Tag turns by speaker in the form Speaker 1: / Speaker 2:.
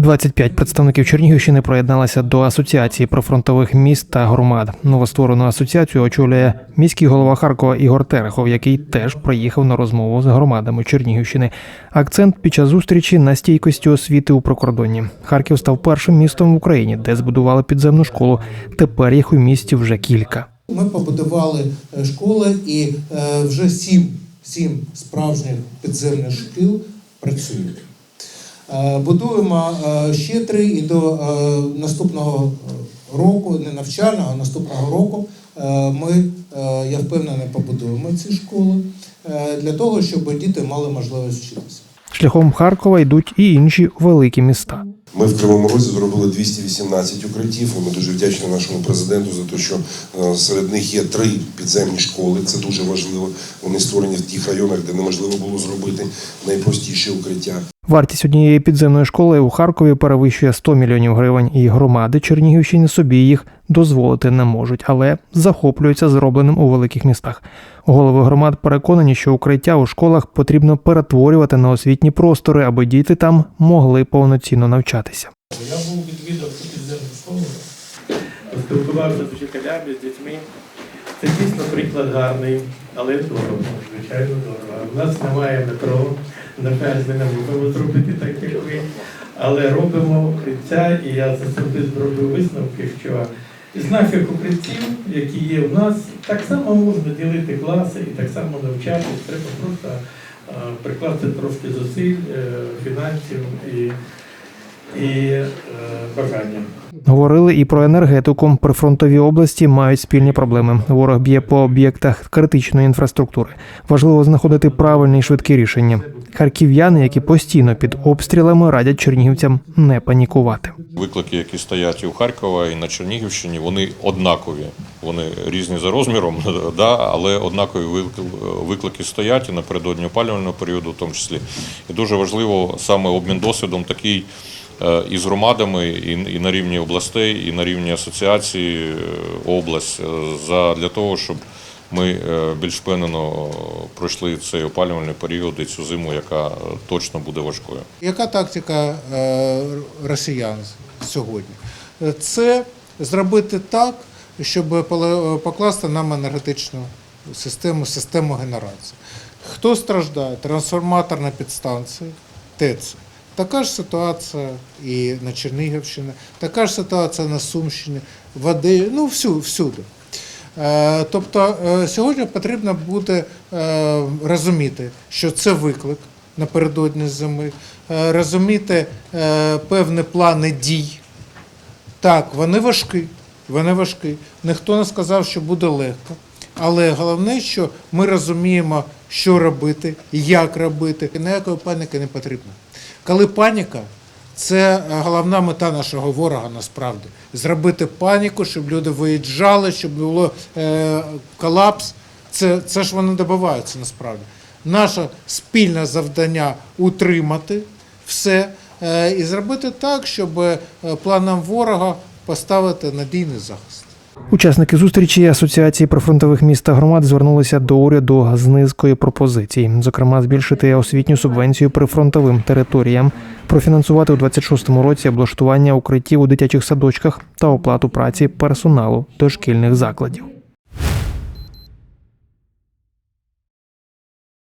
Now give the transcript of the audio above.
Speaker 1: 25 представників Чернігівщини приєдналися до асоціації прифронтових міст та громад. Новостворену асоціацію очолює міський голова Харкова Ігор Терехов, який теж приїхав на розмову з громадами Чернігівщини. Акцент під час зустрічі на стійкості освіти у прикордонні. Харків став першим містом в Україні, де збудували підземну школу. Тепер їх у місті вже кілька.
Speaker 2: Ми побудували е, школи і е, вже сім, сім справжніх підземних шкіл працюють. Е, Будуємо е, ще три і до е, наступного року, не навчального, а наступного року ми, я впевнений, побудуємо ці школи для того, щоб діти мали можливість вчитися.
Speaker 1: Шляхом Харкова йдуть і інші великі міста.
Speaker 3: Ми в Кривому Розі зробили 218 укриттів. І Ми дуже вдячні нашому президенту за те, що серед них є три підземні школи. Це дуже важливо. Вони створені в тих районах, де неможливо було зробити найпростіші укриття.
Speaker 1: Вартість однієї підземної школи у Харкові перевищує 100 мільйонів гривень, і громади Чернігівщини собі їх дозволити не можуть, але захоплюються зробленим у великих містах. Голови громад переконані, що укриття у школах потрібно перетворювати на освітні простори, аби діти там могли повноцінно навчатися.
Speaker 4: Я був відвідав підземну школу, поспілкувався з вчителями, з дітьми. Це дійсно приклад гарний, але дорого, звичайно, дорого. У нас немає метро, на жаль, ми не можемо зробити так, як ви. Але робимо укриття, і я за собі зроблю висновки, що з наших укриттів, які є в нас, так само можна ділити класи і так само навчатись. Треба просто е, прикласти трошки зусиль, е, фінансів і, і е, бажання.
Speaker 1: Говорили і про енергетику. Прифронтові області мають спільні проблеми. Ворог б'є по об'єктах критичної інфраструктури. Важливо знаходити правильні і швидкі рішення. Харків'яни, які постійно під обстрілами, радять чернігівцям не панікувати.
Speaker 5: Виклики, які стоять і у Харкова, і на Чернігівщині, вони однакові. Вони різні за розміром, да, але однакові виклики- стоять і напередодні опалювального періоду, в тому числі. І дуже важливо саме обмін досвідом такий е, і з громадами, і на рівні областей, і на рівні асоціації е, область, е, для того, щоб ми е, більш впевнено пройшли цей опалювальний період і цю зиму, яка точно буде важкою.
Speaker 2: Яка тактика росіян сьогодні? Це зробити так, щоб покласти нам енергетичну систему, систему генерації. Хто страждає? Трансформаторна підстанція, ТЕЦ. Така ж ситуація і на Чернігівщині, така ж ситуація на Сумщині, води, ну всю, всюди. Е, Тобто е, сьогодні потрібно буде е, розуміти, що це виклик напередодні зими, розуміти певні плани дій. Так, вони важкі, вони важкі. Ніхто не сказав, що буде легко. Але головне, що ми розуміємо, що робити, як робити. і Ніякої паніки не потрібно. Коли паніка, це е, головна мета нашого ворога насправді. Зробити паніку, щоб люди виїжджали, щоб було е, колапс. Це, це ж вони добиваються насправді. Наше спільне завдання утримати все е, і зробити так, щоб планам ворога поставити надійний захист.
Speaker 1: Учасники зустрічі Асоціації прифронтових міст та громад звернулися до уряду з низкою пропозицій, зокрема, збільшити освітню субвенцію прифронтовим територіям, профінансувати у 26-му році облаштування укриттів у дитячих садочках та оплату праці персоналу дошкільних закладів.